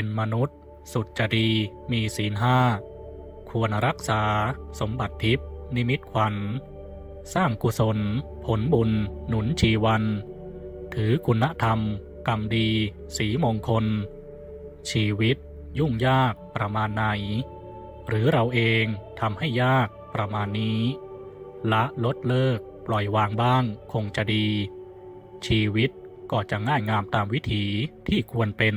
เป็นมนุษย์ สุดจะดีมีศีลห้า ควรรักษา สมบัติทิพย์นิมิตขวัญ สร้างกุศล ผลบุญ หนุนชีวัน ถือคุณธรรม กรรมดี สีมงคล ชีวิต ยุ่งยากประมาณไหน หรือเราเองทำให้ยากประมาณนี้ ละลดเลิก ปล่อยวางบ้างคงจะดี ชีวิตก็จะง่ายงามตามวิถีที่ควรเป็น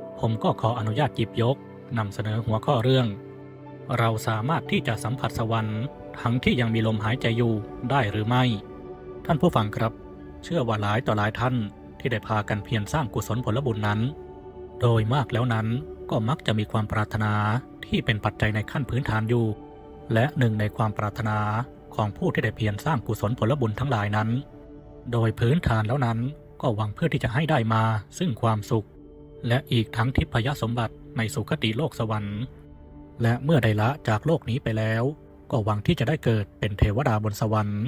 ผมก็ขออนุญาตหยิบยกนำเสนอหัวข้อเรื่อง เราสามารถที่จะสัมผัสสวรรค์ทั้งที่ยังมีลมหายใจอยู่ได้หรือไม่ ท่านผู้ฟังครับ เชื่อว่าหลายต่อหลายท่านที่ได้พากันเพียรสร้างกุศลผลบุญนั้น โดยมากแล้วนั้นก็มักจะมีความปรารถนาที่เป็นปัจจัยในขั้นพื้นฐานอยู่ และหนึ่งในความปรารถนาของผู้ที่ได้เพียรสร้างกุศลผลบุญทั้งหลายนั้น โดยพื้นฐานแล้วนั้นก็หวังเพื่อที่จะให้ได้มาซึ่งความสุข และอีกทั้งทิพยสมบัติในสุคติโลกสวรรค์ และเมื่อได้ละจากโลกนี้ไปแล้ว ก็หวังที่จะได้เกิดเป็นเทวดาบนสวรรค์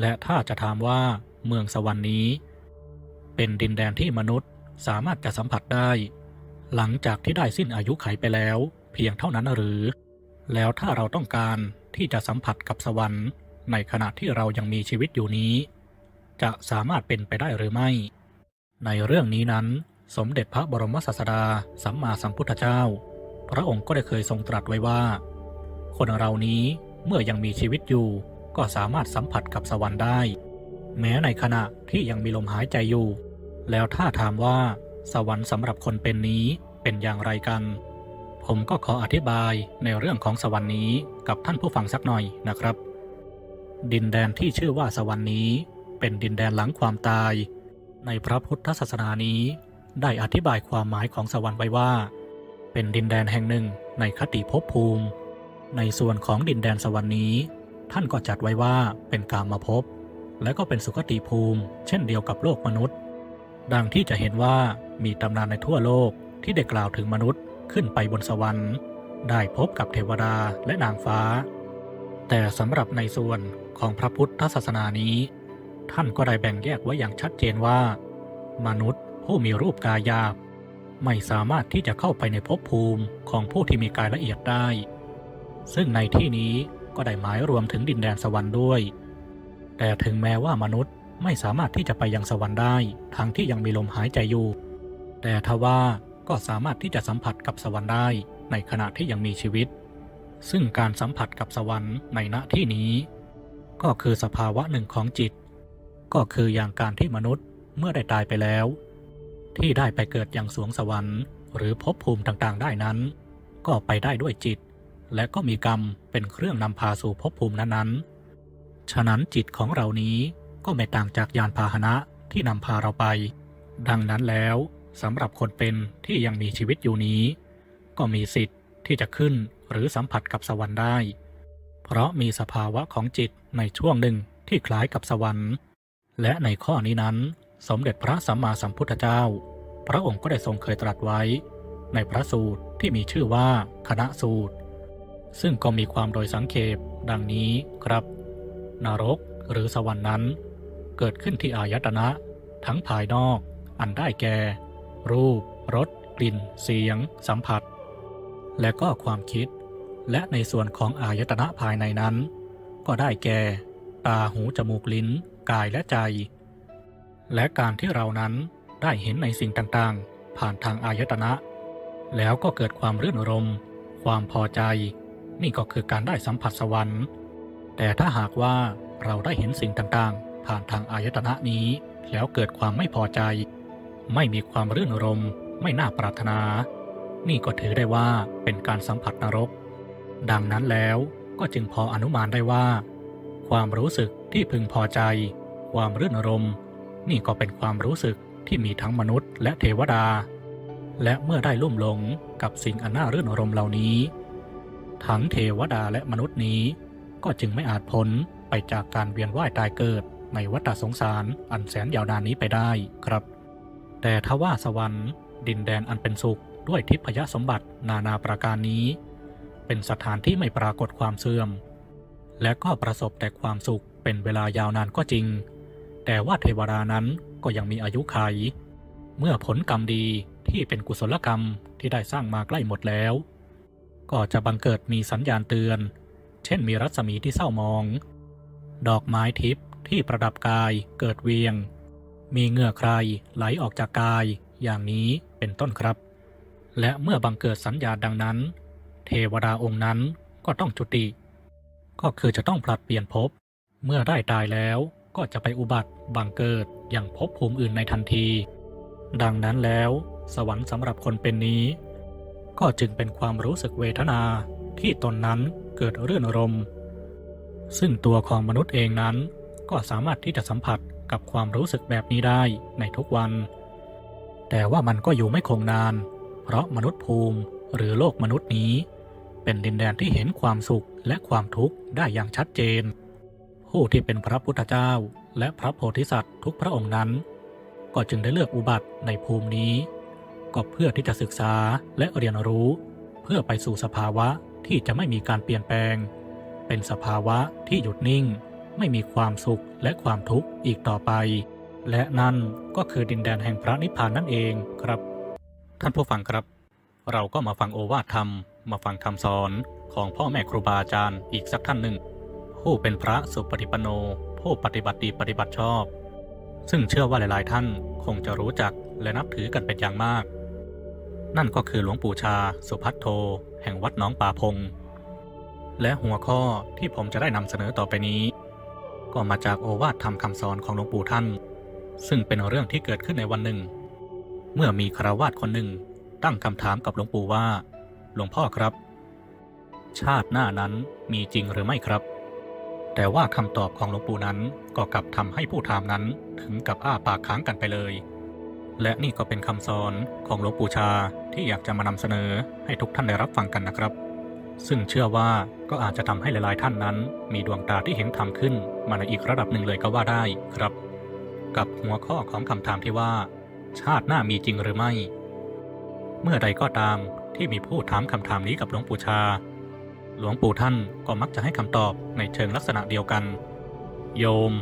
และถ้าจะถามว่าเมืองสวรรค์นี้ เป็นดินแดนที่มนุษย์สามารถจะสัมผัสได้ หลังจากที่ได้สิ้นอายุไขไปแล้ว เพียงเท่านั้นหรือ แล้วถ้าเราต้องการที่จะสัมผัสกับสวรรค์ ในขณะที่เรายังมีชีวิตอยู่นี้ จะสามารถเป็นไปได้หรือไม่ ในเรื่องนี้นั้น สมเด็จพระบรมศาสดา สัมมาสัมพุทธเจ้า พระองค์ก็ได้เคยทรงตรัสไว้ว่า คนเรานี้เมื่อยังมีชีวิตอยู่ ก็สามารถสัมผัสกับสวรรค์ได้ แม้ในขณะที่ยังมีลมหายใจอยู่ แล้วถ้าถามว่าสวรรค์สำหรับคนเป็นนี้เป็นอย่างไรกัน ผมก็ขออธิบายในเรื่องของสวรรค์นี้กับท่านผู้ฟังสักหน่อยนะครับ ดินแดนที่ชื่อว่าสวรรค์นี้ เป็นดินแดนหลังความตาย ในพระพุทธศาสนานี้ ได้อธิบายความหมายของสวรรค์ไว้ว่า เป็นดินแดนแห่งหนึ่งในคติภพภูมิ ในส่วนของดินแดนสวรรค์นี้ ท่านก็จัดไว้ว่าเป็นกามภพและก็เป็นสุคติภูมิ เช่นเดียวกับโลกมนุษย์ ดังที่จะเห็นว่ามีตำนานในทั่วโลกที่ได้กล่าวถึงมนุษย์ขึ้นไปบนสวรรค์ ได้พบกับเทวดาและนางฟ้า แต่สำหรับในส่วนของพระพุทธศาสนานี้ ท่านก็ได้แบ่งแยกไว้อย่างชัดเจนว่า มนุษย์ ผู้มีรูปกายหยาบ ไม่สามารถที่จะเข้าไปในภพภูมิของผู้ที่มีกายละเอียดได้ ซึ่งในที่นี้ก็ได้หมายรวมถึงดินแดนสวรรค์ด้วย แต่ถึงแม้ว่ามนุษย์ไม่สามารถที่จะไปยังสวรรค์ได้ทั้งที่ยังมีลมหายใจอยู่ แต่ทว่าก็สามารถที่จะสัมผัสกับสวรรค์ได้ในขณะที่ยังมีชีวิต ซึ่งการสัมผัสกับสวรรค์ในณที่นี้ ก็คือสภาวะหนึ่งของจิต ก็คืออย่างการที่มนุษย์เมื่อได้ตายไปแล้ว ที่ได้ไปเกิดอย่างสวงสวรรค์ หรือภพภูมิต่างๆ ได้นั้น ก็ไปได้ด้วยจิต และก็มีกรรมเป็นเครื่องนำพาสู่ภพภูมินั้นๆ ฉะนั้นจิตของเรานี้ก็ไม่ต่างจากยานพาหนะที่นำพาเราไป ดังนั้นแล้วสำหรับคนเป็นที่ยังมีชีวิตอยู่นี้ ก็มีสิทธิ์ที่จะขึ้นหรือสัมผัสกับสวรรค์ได้ เพราะมีสภาวะของจิตในช่วงหนึ่งที่คล้ายกับสวรรค์ และในข้อนี้นั้น สมเด็จพระสัมมาสัมพุทธเจ้า พระองค์ก็ได้ทรงเคยตรัสไว้ ในพระสูตรที่มีชื่อว่าคณะสูตร ซึ่งก็มีความโดยสังเขปดังนี้ครับ นรกหรือสวรรค์นั้น เกิดขึ้นที่อายตนะ ทั้งภายนอก อันได้แก่ รูปรสกลิ่น เสียง สัมผัส และก็ความคิด และในส่วนของอายตนะภายในนั้น ก็ได้แก่ ตาหูจมูกลิ้น กายและใจ และการที่เรานั้นได้เห็นในสิ่งต่างๆ ผ่านทางอายตนะ แล้วก็เกิดความรื่นรม ความพอใจ นี่ก็คือการได้สัมผัสสวรรค์ แต่ถ้าหากว่าเราได้เห็นสิ่งต่างๆ ผ่านทางอายตนะนี้ แล้วเกิดความไม่พอใจ ไม่มีความรื่นรม ไม่น่าปรารถนา นี่ก็ถือได้ว่าเป็นการสัมผัสนรก ดังนั้นแล้วก็จึงพออนุมานได้ว่า ความรู้สึกที่พึงพอใจ ความรื่นรม นี่ก็เป็นความรู้สึกที่มีทั้งมนุษย์และเทวดา และเมื่อได้ลุ่มหลงกับสิ่งอันน่ารื่นรมเหล่านี้ ทั้งเทวดาและมนุษย์นี้ ก็จึงไม่อาจพ้นไปจากการเวียนว่ายตายเกิดในวัฏสงสารอันแสนยาวนานนี้ไปได้ครับ แต่ทว่าสวรรค์ ดินแดนอันเป็นสุขด้วยทิพยสมบัตินานาประการนี้ เป็นสถานที่ไม่ปรากฏความเสื่อม และก็ประสบแต่ความสุขเป็นเวลายาวนานก็จริง แต่ว่าเทวดานั้นก็ยังมีอายุขัยเมื่อผลกรรมดีที่เป็นกุศลกรรมที่ได้สร้างมาใกล้หมดแล้ว ก็จะบังเกิดมีสัญญาณเตือน เช่นมีรัศมีที่เศร้ามอง ดอกไม้ทิพย์ที่ประดับกายเกิดเวียง มีเหงื่อใครไหลออกจากกายอย่างนี้เป็นต้นครับ และเมื่อบังเกิดสัญญาณดังนั้น เทวดาองค์นั้นก็ต้องจุติ ก็คือจะต้องผลัดเปลี่ยนภพเมื่อได้ตายแล้ว ก็จะไปอุบัติบังเกิดอย่างภพภูมิอื่นในทันที ดังนั้นแล้ว สวรรค์สำหรับคนเป็นนี้ ก็จึงเป็นความรู้สึกเวทนาที่ตนนั้นเกิดเรื่อนรม ซึ่งตัวของมนุษย์เองนั้น ก็สามารถที่จะสัมผัสกับความรู้สึกแบบนี้ได้ในทุกวัน แต่ว่ามันก็อยู่ไม่คงนาน เพราะมนุษย์ภูมิหรือโลกมนุษย์นี้ เป็นดินแดนที่เห็นความสุขและความทุกข์ได้อย่างชัดเจน ผู้ที่เป็นพระพุทธเจ้า และพระโพธิสัตว์ทุกพระองค์นั้น ก็จึงได้เลือกอุบัติในภูมินี้ ก็เพื่อที่จะศึกษาและเรียนรู้ เพื่อไปสู่สภาวะที่จะไม่มีการเปลี่ยนแปลง เป็นสภาวะที่หยุดนิ่ง ไม่มีความสุขและความทุกข์อีกต่อไป และนั่นก็คือดินแดนแห่งพระนิพพานนั่นเองครับ ท่านผู้ฟังครับ เราก็มาฟังโอวาทธรรม มาฟังคำสอนของพ่อแม่ครูบาอาจารย์อีกสักท่านหนึ่ง ผู้เป็นพระสุปฏิปันโน ผู้ปฏิบัติดีปฏิบัติชอบ ซึ่งเชื่อว่าหลายๆ ท่านคงจะรู้จักและนับถือกันเป็นอย่างมาก นั่นก็คือหลวงปู่ชา สุพัทโท แห่งวัดน้องป่าพง และหัวข้อที่ผมจะได้นำเสนอต่อไปนี้ ก็มาจากโอวาทธรรมคำสอนของหลวงปู่ท่าน ซึ่งเป็นเรื่องที่เกิดขึ้นในวันหนึ่ง เมื่อมีคารวาสคนหนึ่งตั้งคำถามกับหลวงปู่ว่า หลวงพ่อครับ ชาติหน้านั้นมีจริงหรือไม่ครับ แต่ว่าคำตอบของหลวงปู่นั้นก็กลับทำให้ผู้ถามนั้นถึงกับอ้าปากค้างกันไปเลย และนี่ก็เป็นคำสอนของหลวงปู่ชาที่อยากจะมานำเสนอให้ทุกท่านได้รับฟังกันนะครับ ซึ่งเชื่อว่าก็อาจจะทำให้หลาย ๆ ท่านนั้น มีดวงตาที่เห็นธรรมขึ้นมาในอีกระดับหนึ่งเลยก็ว่าได้ครับ กับหัวข้อของคำถามที่ว่า ชาติหน้ามีจริงหรือไม่ เมื่อใดก็ตามที่มีผู้ถามคำถามนี้กับหลวงปู่ชา หลวงปู่ท่านก็มักจะให้คำตอบในเชิงลักษณะเดียวกัน โยม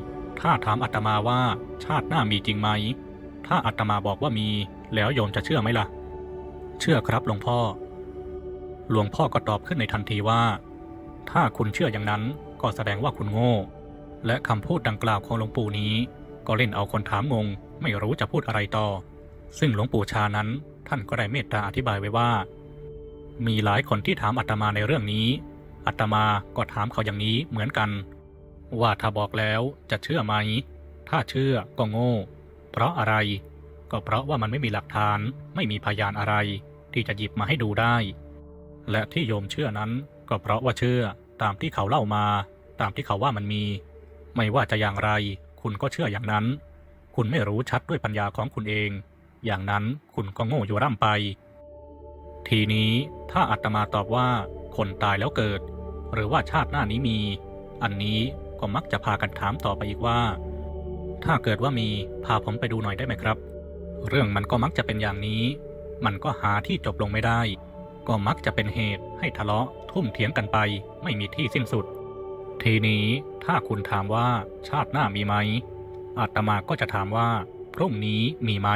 ถ้าถามอาตมาว่าชาติหน้ามีจริงไหม ถ้าอาตมาบอกว่ามีแล้วโยมจะเชื่อไหมล่ะ เชื่อครับหลวงพ่อ หลวงพ่อก็ตอบขึ้นในทันทีว่า ถ้าคุณเชื่ออย่างนั้นก็แสดงว่าคุณโง่ และคำพูดดังกล่าวของหลวงปู่นี้ ก็เล่นเอาคนถามงง ไม่รู้จะพูดอะไรต่อ ซึ่งหลวงปู่ชานั้นท่านก็ได้เมตตาอธิบายไว้ว่า มีหลายคนที่ถามอาตมาในเรื่องนี้อาตมาก็ถามเขาอย่างนี้เหมือนกัน ว่าถ้าบอกแล้วจะเชื่อไหม ถ้าเชื่อก็โง่ เพราะอะไร ก็เพราะว่ามันไม่มีหลักฐานไม่มีพยานอะไร ที่จะหยิบมาให้ดูได้ และที่โยมเชื่อนั้นก็เพราะว่าเชื่อตามที่เขาเล่ามา ตามที่เขาว่ามันมี ไม่ว่าจะอย่างไร คุณก็เชื่ออย่างนั้น คุณไม่รู้ชัดด้วยปัญญาของคุณเอง อย่างนั้นคุณก็โง่อยู่ร่ำไป ทีนี้ถ้าอาตมาตอบว่าคนตายแล้วเกิด หรือว่าชาติหน้านี้มี อันนี้ก็มักจะพากันถามต่อไปอีกว่า ถ้าเกิดว่ามีพาผมไปดูหน่อยได้ไหมครับ เรื่องมันก็มักจะเป็นอย่างนี้ มันก็หาที่จบลงไม่ได้ ก็มักจะเป็นเหตุให้ทะเลาะทุ่มเถียงกันไป ไม่มีที่สิ้นสุด ทีนี้ถ้าคุณถามว่าชาติหน้ามีไหมอาตมาก็จะถามว่าพรุ่งนี้มีไหม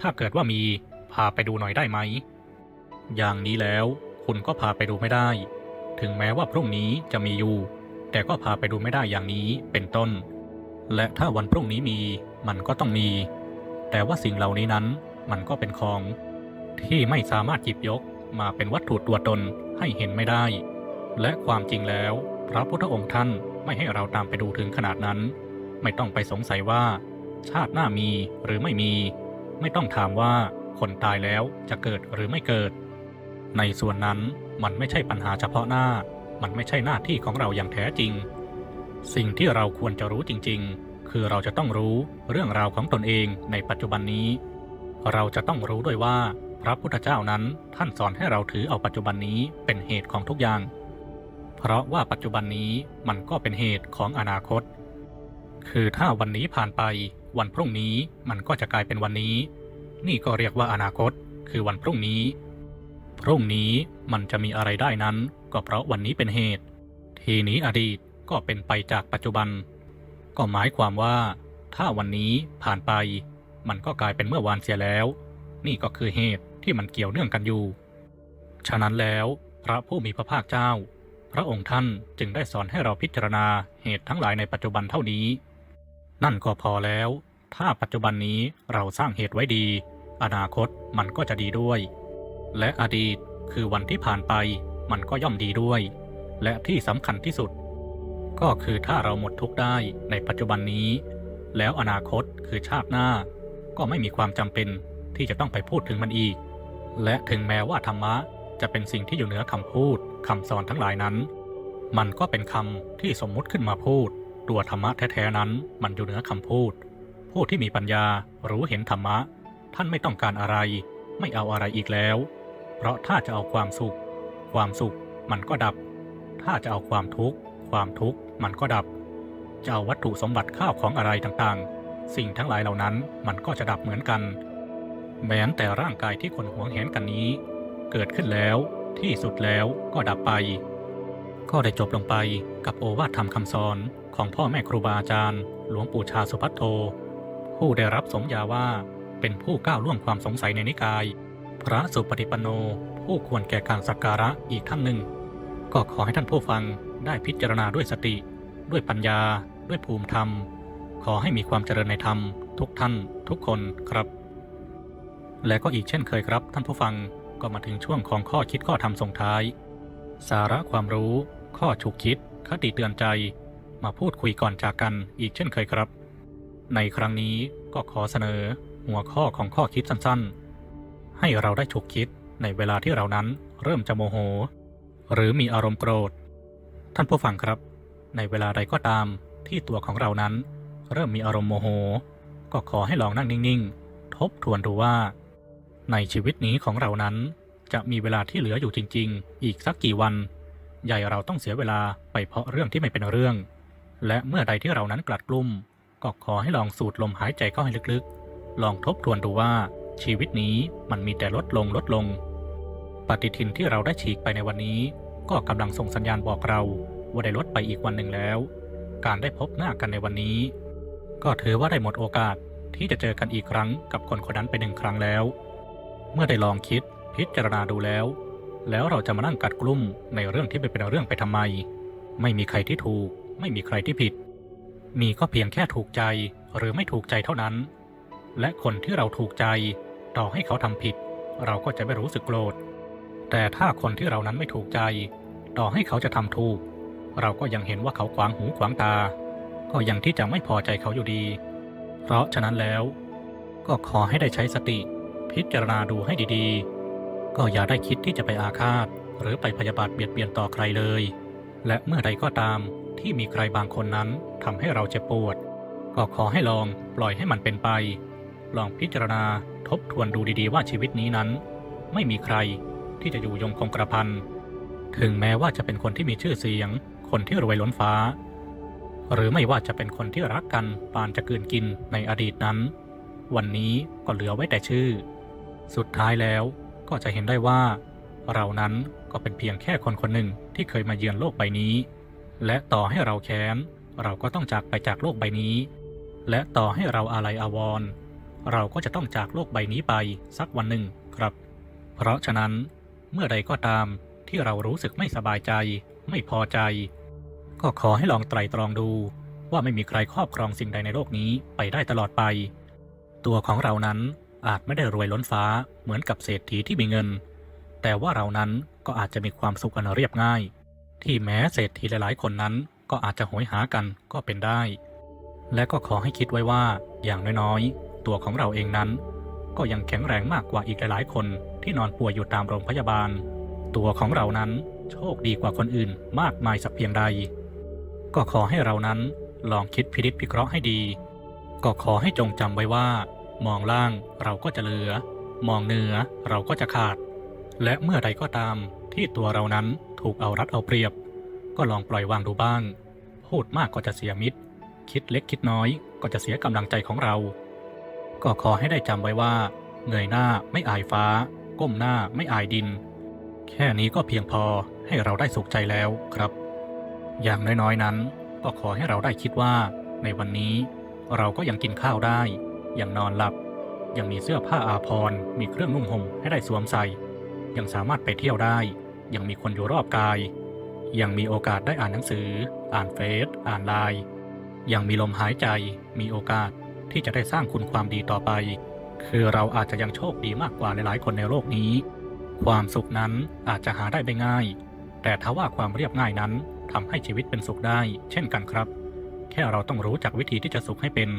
ถ้าเกิดว่ามีพาไปดูหน่อยได้ไหม อย่างนี้แล้วคุณก็พาไปดูไม่ได้ ถึงแม้ว่าพรุ่งนี้จะมีอยู่ แต่ก็พาไปดูไม่ได้อย่างนี้เป็นต้น และถ้าวันพรุ่งนี้มีมันก็ต้องมี แต่ว่าสิ่งเหล่านี้นั้นมันก็เป็นของ ที่ไม่สามารถหยิบยกมาเป็นวัตถุตัวตนให้เห็นไม่ได้ และความจริงแล้ว พระพุทธองค์ท่านไม่ให้เราตามไปดูถึงขนาดนั้น ไม่ต้องไปสงสัยว่า ชาติหน้ามีหรือไม่มี ไม่ต้องถามว่าคนตายแล้วจะเกิดหรือไม่เกิด ในส่วนนั้นมันไม่ใช่ปัญหาเฉพาะหน้า มันไม่ใช่หน้าที่ของเราอย่างแท้จริง สิ่งที่เราควรจะรู้จริง ๆ คือเราจะต้องรู้เรื่องราวของตนเองในปัจจุบันนี้ เราจะต้องรู้ด้วยว่าพระพุทธเจ้านั้นท่านสอนให้เราถือเอาปัจจุบันนี้เป็นเหตุของทุกอย่าง เพราะว่าปัจจุบันนี้มันก็เป็นเหตุของอนาคต คือถ้าวันนี้ผ่านไป วันพรุ่งนี้มันก็จะกลายเป็นวันนี้ นี่ก็เรียกว่าอนาคต คือวันพรุ่งนี้ พรุ่งนี้มันจะมีอะไรได้นั้น ก็เพราะวันนี้เป็นเหตุ ทีนี้อดีตก็เป็นไปจากปัจจุบัน ก็หมายความว่า ถ้าวันนี้ผ่านไป มันก็กลายเป็นเมื่อวานเสียแล้ว นี่ก็คือเหตุที่มันเกี่ยวเนื่องกันอยู่ ฉะนั้นแล้วพระผู้มีพระภาคเจ้า พระองค์ท่านจึงได้สอนให้เราพิจารณาเหตุทั้งหลายในปัจจุบันเท่านี้ นั่นก็พอแล้ว ถ้าปัจจุบันนี้เราสร้างเหตุไว้ดี อนาคตมันก็จะดีด้วย และอดีตคือวันที่ผ่านไปมันก็ย่อมดีด้วย และที่สำคัญที่สุด ก็คือถ้าเราหมดทุกข์ได้ในปัจจุบันนี้ แล้วอนาคตคือชาติหน้า ก็ไม่มีความจำเป็นที่จะต้องไปพูดถึงมันอีก และถึงแม้ว่าธรรมะจะเป็นสิ่งที่อยู่เหนือคำพูดคำสอนทั้งหลายนั้น มันก็เป็นคำที่สมมุติขึ้นมาพูด ตัวธรรมะแท้ๆนั้น มันอยู่เหนือคำพูด ผู้ที่มีปัญญารู้เห็นธรรมะ ท่านไม่ต้องการอะไร ไม่เอาอะไรอีกแล้ว เพราะถ้าจะเอาความสุข ความสุขมันก็ดับ ถ้าจะเอาความทุกข์ ความทุกข์มันก็ดับ จะเอาวัตถุสมบัติข้าวของอะไรต่างๆ สิ่งทั้งหลายเหล่านั้นมันก็จะดับเหมือนกัน แม้แต่ร่างกายที่คนหวงเห็นกันนี้ เกิดขึ้นแล้วที่สุดแล้วก็ดับไป ก็ได้จบลงไปกับโอวาทธรรมคำสอนของพ่อแม่ครูบาอาจารย์ หลวงปู่ชาสุพัทโท ผู้ได้รับสมญาว่าเป็นผู้ก้าวล่วงความสงสัยในนิกาย พระสุปฏิปันโนผู้ควรแก่การสักการะอีกท่านหนึ่ง ก็ขอให้ท่านผู้ฟังได้พิจารณาด้วยสติ ด้วยปัญญา ด้วยภูมิธรรม ขอให้มีความเจริญในธรรม ทุกท่านทุกคนครับ และก็อีกเช่นเคยครับท่านผู้ฟังก็มาถึงช่วงของข้อคิดข้อธรรมส่งท้าย สาระความรู้ ข้อฉุกคิด คติเตือนใจ มาพูดคุยก่อนจากกันอีกเช่นเคยครับ ในครั้งนี้ก็ขอเสนอหัวข้อของข้อคิดสั้นๆ ให้เราได้ฉุกคิดในเวลาที่เรานั้นเริ่มจะโมโห หรือมีอารมณ์โกรธ ท่านผู้ฟังครับ ในเวลาใดก็ตามที่ตัวของเรานั้น เริ่มมีอารมณ์โมโห ก็ขอให้ลองนั่งนิ่งๆ ทบทวนดูว่า ในชีวิตนี้ของเรานั้น จะมีเวลาที่เหลืออยู่จริง ๆ อีกสักกี่วันใหญ่เราต้องเสียเวลาไปเพราะเรื่องที่ไม่เป็นเรื่อง และเมื่อใดที่เรานั้นกลัดกลุ้มก็ขอให้ลองสูดลมหายใจเข้าให้ลึกๆ ลองทบทวนดูว่า ชีวิตนี้มันมีแต่ลดลงลดลง ปฏิทินที่เราได้ฉีกไปในวันนี้ ก็กำลังส่งสัญญาณบอกเราว่าได้ลดไปอีกวันหนึ่งแล้ว การได้พบหน้ากันในวันนี้ ก็ถือว่าได้หมดโอกาสที่จะเจอกันอีกครั้งกับคนคนนั้นไปหนึ่งครั้งแล้ว เมื่อได้ลองคิดพิจารณาดูแล้ว แล้วเราจะมานั่งกัดกลุ้มในเรื่องที่ไม่เป็นเรื่องไปทำไม ไม่มีใครที่ถูก ไม่มีใครที่ผิด มีก็เพียงแค่ถูกใจหรือไม่ถูกใจเท่านั้น และคนที่เราถูกใจ ต่อให้เขาทำผิด เราก็จะไม่รู้สึกโกรธ แต่ถ้าคนที่เรานั้นไม่ถูกใจ ต่อให้เขาจะทำถูก เราก็ยังเห็นว่าเขาขวางหูขวางตา ก็ยังที่จะไม่พอใจเขาอยู่ดี เพราะฉะนั้นแล้ว ก็ขอให้ได้ใช้สติ พิจารณาดูให้ดีๆ ก็อย่าได้คิดที่จะไปอาฆาต หรือไปพยาบาทเบียดเบียนต่อใครเลย และเมื่อใดก็ตามที่มีใครบางคนนั้นทำให้เราเจ็บปวด ก็ขอให้ลองปล่อยให้มันเป็นไป ลองพิจารณาทบทวนดูดีๆว่าชีวิตนี้นั้น ไม่มีใครที่จะอยู่ยงคงกระพัน ถึงแม้ว่าจะเป็นคนที่มีชื่อเสียง คนที่รวยล้นฟ้า หรือไม่ว่าจะเป็นคนที่รักกันปานจะกืนกินในอดีตนั้น วันนี้ก็เหลือไว้แต่ชื่อ สุดท้ายแล้วก็จะเห็นได้ว่า เรานั้นก็เป็นเพียงแค่คนคนหนึ่งที่เคยมาเยือนโลกใบนี้ และต่อให้เราแค้น เราก็ต้องจากไปจากโลกใบนี้ และต่อให้เราอาลัยอาวรณ์ เราก็จะต้องจากโลกใบนี้ไปสักวันหนึ่งครับ เพราะฉะนั้น เมื่อใดก็ตามที่เรารู้สึกไม่สบายใจ ไม่พอใจ ก็ขอให้ลองไตรตรองดู ว่าไม่มีใครครอบครองสิ่งใดในโลกนี้ไปได้ตลอดไป ตัวของเรานั้นอาจไม่ได้รวยล้นฟ้าเหมือนกับเศรษฐีที่มีเงิน แต่ว่าเรานั้นก็อาจจะมีความสุขอันเรียบง่าย ที่แม้เศรษฐีหลายๆ คนนั้นก็อาจจะโหยหากันก็เป็นได้ และก็ขอให้คิดไว้ว่าอย่างน้อยๆ ตัวของเราเองนั้น ก็ยังแข็งแรงมากกว่าอีกหลายๆ คนที่นอนป่วยอยู่ตามโรงพยาบาล ตัวของเรานั้นโชคดีกว่าคนอื่นมากมายสักเพียงใด ก็ขอให้เรานั้นลองคิดพินิจพิเคราะห์ให้ดี ก็ขอให้จงจำไว้ว่า มองล่างเราก็จะเหลือ มองเหนือเราก็จะขาด และเมื่อใดก็ตามที่ตัวเรานั้นถูกเอารัดเอาเปรียบ ก็ลองปล่อยวางดูบ้าง พูดมากก็จะเสียมิตร คิดเล็กคิดน้อยก็จะเสียกำลังใจของเรา ก็ขอให้ได้จำไว้ว่า เงยหน้าไม่อายฟ้า ก้มหน้าไม่อายดิน แค่นี้ก็เพียงพอให้เราได้สุขใจแล้วครับ อย่างน้อยๆนั้น ก็ขอให้เราได้คิดว่า ในวันนี้เราก็ยังกินข้าวได้ ยังนอนหลับ ยังมีเสื้อผ้าอาภรณ์มีเครื่องนุ่งห่มให้ได้สวมใส่ ยังสามารถไปเที่ยวได้ ยังมีคนอยู่รอบกาย ยังมีโอกาสได้อ่านหนังสือ อ่านเฟซอ่านไลน์ยังมีลมหายใจ มีโอกาส ที่จะได้สร้างคุณความดีต่อไป คือเราอาจจะยังโชคดีมากกว่าหลายๆ คนในโลกนี้ ความสุขนั้นอาจจะหาได้ไม่ง่าย แต่ถ้าว่าความเรียบง่ายนั้นทำให้ชีวิตเป็นสุขได้ เช่นกันครับ แค่เราต้องรู้จักวิธีที่จะสุขให้เป็น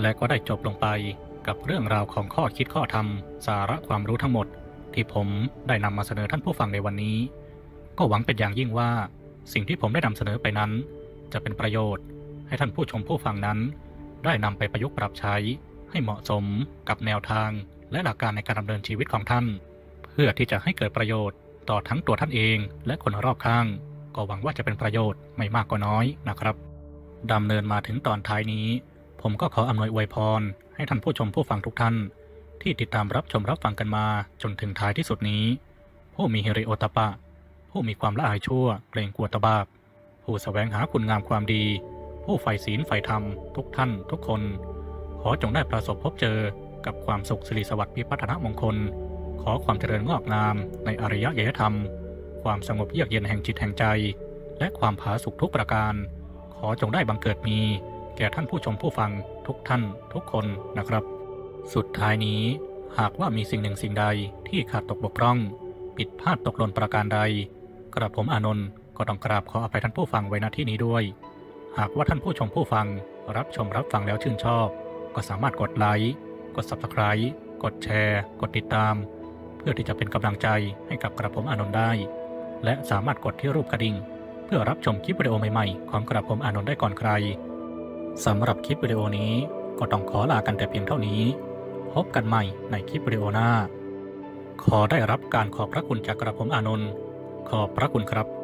และก็ได้จบลงไปกับเรื่องราวของข้อคิดข้อธรรม สาระความรู้ทั้งหมด ที่ผมได้นำมาเสนอท่านผู้ฟังในวันนี้ ก็หวังเป็นอย่างยิ่งว่า สิ่งที่ผมได้นำเสนอไปนั้น จะเป็นประโยชน์ ให้ท่านผู้ชมผู้ฟังนั้น ได้นำไปประยุกต์ปรับใช้ให้เหมาะสมกับแนวทาง และหลักการในการดำเนินชีวิตของท่าน เพื่อที่จะให้เกิดประโยชน์ต่อทั้งตัวท่านเอง และคนรอบข้าง ก็หวังว่าจะเป็นประโยชน์ไม่มากก็น้อยนะครับดำเนินมาถึงตอนท้ายนี้ ผมก็ขออำนวยอวยพร ให้ท่านผู้ชมผู้ฟังทุกท่าน ที่ติดตามรับชมรับฟังกันมาจนถึงท้ายที่สุดนี้ ผู้มีเฮริโอตปะ ผู้มีความละอายชั่วเกรงกลัวตบาปผู้แสวงหาคุณงามความดี ผู้ใฝ่ศีลใฝ่ธรรม ทุกท่านทุกคน ขอจงได้ประสบพบเจอกับความสุขสิริสวัสดิ์พิพัฒนมงคล ขอความเจริญงอกงามในอริยยธรรม ความสงบเยือกเย็นแห่งจิตแห่งใจ และความผาสุกทุกประการ ขอจงได้บังเกิดมี แก่ท่านผู้ชมผู้ฟังทุกท่านทุกคนนะครับ สุดท้ายนี้ หากว่ามีสิ่งหนึ่งสิ่งใดที่ขาดตกบกพร่องผิดพลาดตกหล่นประการใด กระผมอานนท์ก็ต้องกราบขออภัยท่านผู้ฟังไว้ณที่นี้ด้วย หากว่าท่านผู้ชมผู้ฟังรับชมรับฟังแล้วชื่นชอบ ก็สามารถกดไลค์กด Subscribe กดแชร์ กดติดตาม เพื่อที่จะเป็นกำลังใจให้กับกระผมอานนท์ได้ และสามารถกดที่รูปกระดิ่ง เพื่อรับชมคลิปวิดีโอใหม่ๆ ของกระผมอานนท์ได้ก่อนใครสำหรับคลิปวิดีโอนี้ก็ต้องขอลากันแต่เพียงเท่านี้ พบกันใหม่ในคลิปวิดีโอหน้า ขอได้รับการขอบพระคุณจากกระผมอานนท์ขอบพระคุณครับ